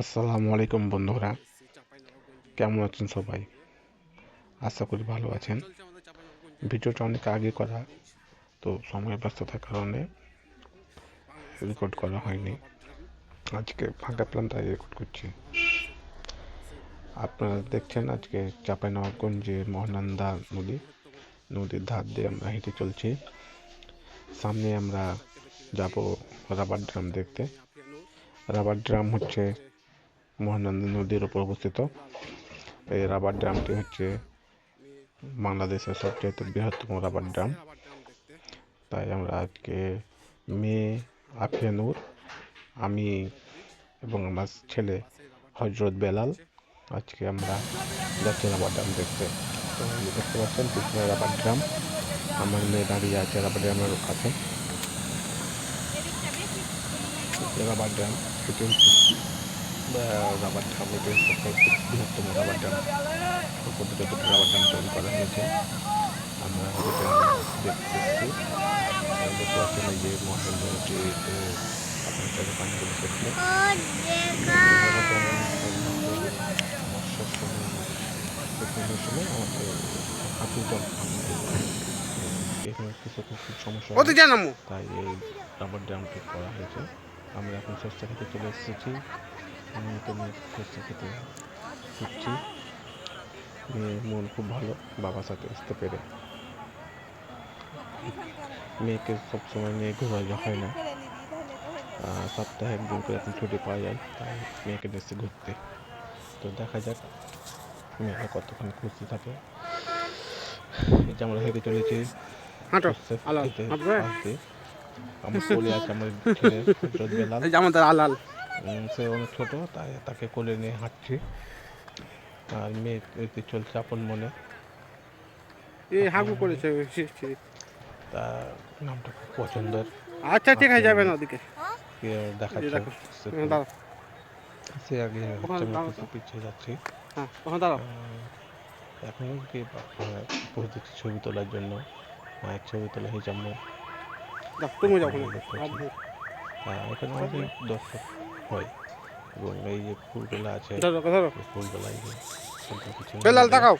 আসসালামু আলাইকুম বন্ধুরা, কেমন আছেন সবাই? আশা করি ভালো আছেন। ভিডিওটা অনেক আগে করা, তো সময় ব্যস্ততার কারণে রেকর্ড করা হয়নি। আজকে ফাঁকা পেলাম তাই রেকর্ড করছি। আপনারা দেখছেন আজকে চাঁপাইনবাবগঞ্জে মহানন্দা নদী, নদীর ধার দিয়ে আমরা হেঁটে চলছি। সামনে আমরা যাব রাবার ড্রাম দেখতে। রাবার ড্রাম হচ্ছে মহানন্দা নদীর ওপর অবস্থিত। এই রাবার ড্রামটি হচ্ছে বাংলাদেশের সবচেয়ে বৃহত্তম রাবার ড্রাম। তাই আমরা আজকে মেয়ে আফিয়ানুর, আমি এবং আমার ছেলে হজরত বেলাল আজকে আমরা যাচ্ছি রাবার ড্রাম দেখতে। দেখতে পাচ্ছেন পিছনে রাবার ড্রাম। আমার মেয়ে দাঁড়িয়ে আছে রাবার ড্রামের কাছে। রাবার ড্রাম এটি রাবার ড্রাম এটি হচ্ছে বৃহত্তম রাবার ড্যাম যতটা রাবার ড্রাম তৈরি করা হয়েছে। আমরা এটা দেখতেছি। দেখতে পাচ্ছেন এই যে মহেন্দ্রটি আপনার সাথে সময় আমাদের জল এখানে কিছু কিছু সমস্যা। তাই এই রাবার ড্রামটি করা হয়েছে। আমরা এখন সস্তা খেতে চলে এসেছি। আমি তো মেয়ে সস্তা খেতে শিখছি মেয়ের মন খুব ভালো বাবার সাথে আসতে পেরে। মেয়েকে সবসময় নিয়ে ঘোরা হয় না? সপ্তাহে একদিন করে এখন ছুটি পাওয়া যায় তাই মেয়েকে নিয়ে ঘুরতে। তো দেখা যাক মেয়েরা কতক্ষণ খুশি থাকে। এই যে আমরা হেঁটে চলেছি। হাঁটো সস্তা আলাল খেতে হাঁটবে আসতে আমার কোলে আছে আমার ছেলে বেলাল এই যে আলাল। সে অনেক ছোট তাই তাকে কোলে নিয়ে হাঁটছি। আর মেয়ে চলছে আপন মনে। এই হাগু করেছে ছি। নামটা খুব পছন্দের। আচ্ছা ঠিক আছে যাবেন ওদিকে। দেখাচ্ছে? সে হ্যাঁ, আগে পিছিয়ে যাচ্ছি। হ্যাঁ ওখানে দাঁড়াও। এখন কি ছবি তোলার জন্য মায়ের ছবি তোলা আমরা যাও তুমি যাও ওখানে। দেখতে আর পাচ্ছি। হ্যাঁ এখানে অনেক দর্শক হয়। এবং এই যে ফুলগুলো আছে ফুলগুলো এই যে তাকাও।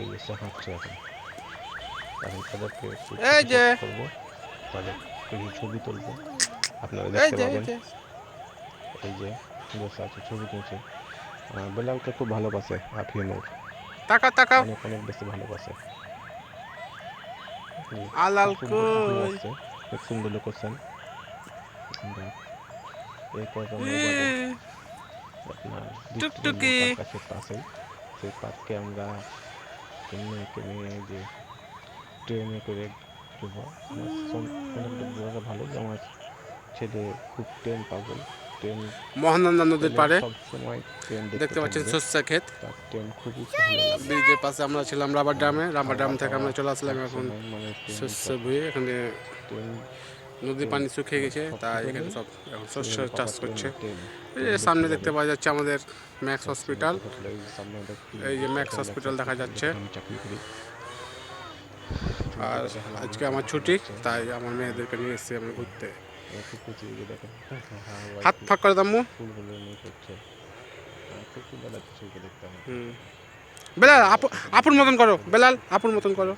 এই হাঁটছে এখন। তাদেরকে এই যে। করব। তাদের ছবি তুলবো। আপনারা এই দেখতে যে এই পাবেন। যে। এই যে বসে আছে ছবি তুলছে। বেলালকে খুব ভালোবাসে আফিয়ানুর তাকা তাকাও। অনেক অনেক বেশি ভালোবাসে। আলাল কই ভালোবাসে, খুব সুন্দর লোকেশন আমরা এরপর আমরা ই, যাব আপনার টুকটুকি। পাশে সেই পার্কে আমরা মেয়েকে নিয়ে যে ট্রেনে করে যাব আমার ভালো যে আমার ছেলে খুব ট্রেন পাগল। মহানন্দা নদীর পাড়ে। দেখতে পাচ্ছেন থাকবে। ক্ষেত। ব্রিজের পাশে আমরা ছিলাম রাবার ড্রামে। রাবার ড্রাম থেকে আমরা চলে আসলাম এখন মানে শস্য ভুঁয়ে এখানে নদীর পানি শুকিয়ে গেছে। তাই এখানে সব এখন শস্য চাষ করছে। এই যে সামনে দেখতে পাওয়া যাচ্ছে আমাদের ম্যাক্স হসপিটাল। এই যে ম্যাক্স হসপিটাল দেখা যাচ্ছে। আর আজকে আমার ছুটি তাই আমার মেয়েদেরকে নিয়ে এসেছি আমি ঘুরতে। হাত ফাঁক করে দাম্মু। বেলাল, আপু, আপুর মতন করো। বেলাল, আপুর মতন করো।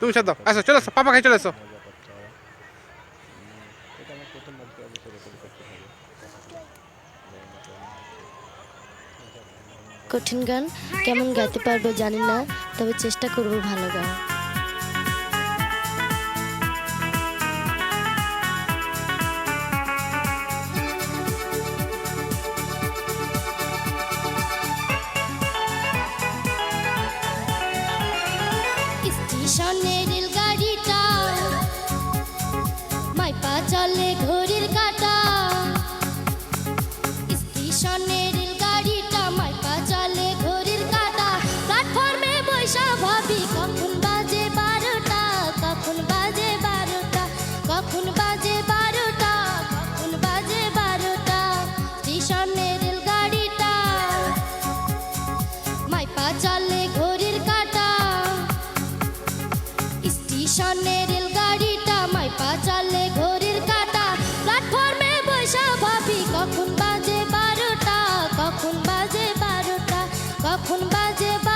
তুমি সাথ দাও। আসো, চলে আসো, পাপা খাই চলে আসো মজা করছে ওরা। উম, এটা আমার প্রথম আজকে অবশ্যই রেকর্ড করতে হবে কঠিন গান কেমন গাইতে পারব জানি না তবে চেষ্টা করব ভালো গান। 红绑结。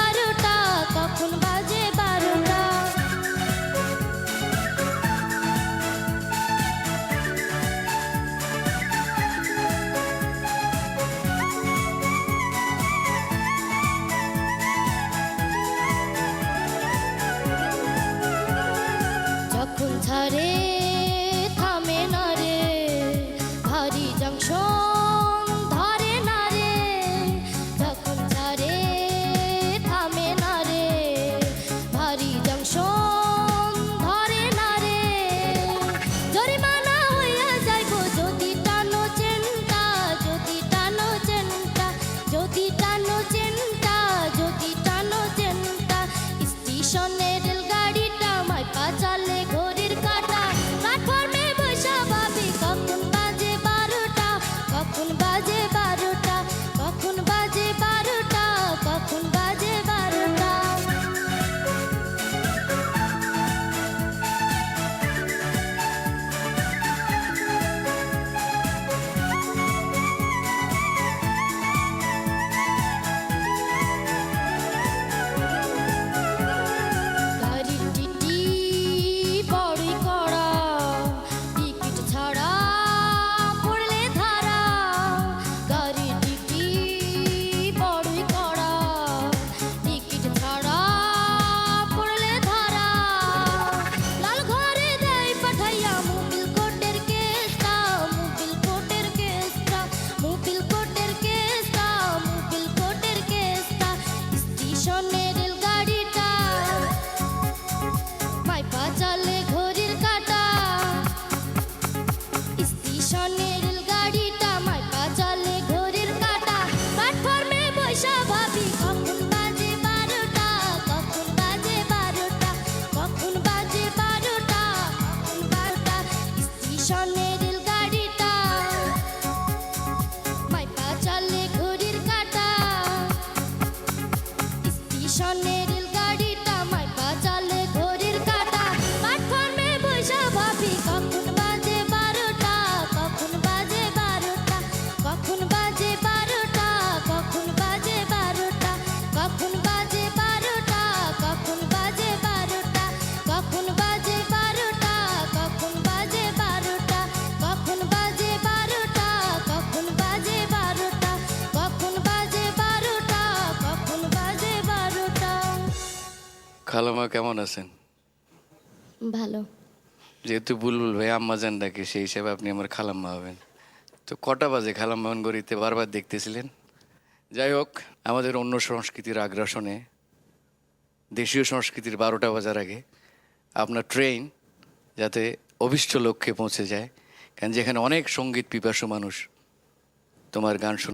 said খালামা কেমন আছেন? ভালো। যেহেতু বুলবুল ভাই আম্মা জান ডাকে সেই হিসাবে আপনি আমার খালাম্মা হবেন। তো কটা বাজে খালাম্মা গড়িতে? বারবার দেখতেছিলেন? যাই হোক আমাদের অন্য সংস্কৃতির আগ্রাসনে দেশীয় সংস্কৃতির বারোটা বাজার আগে আপনার ট্রেন যাতে অভিষ্ট লক্ষ্যে পৌঁছে যায়। কারণ যেখানে অনেক সংগীত পিপাসু মানুষ তোমার গান শুনে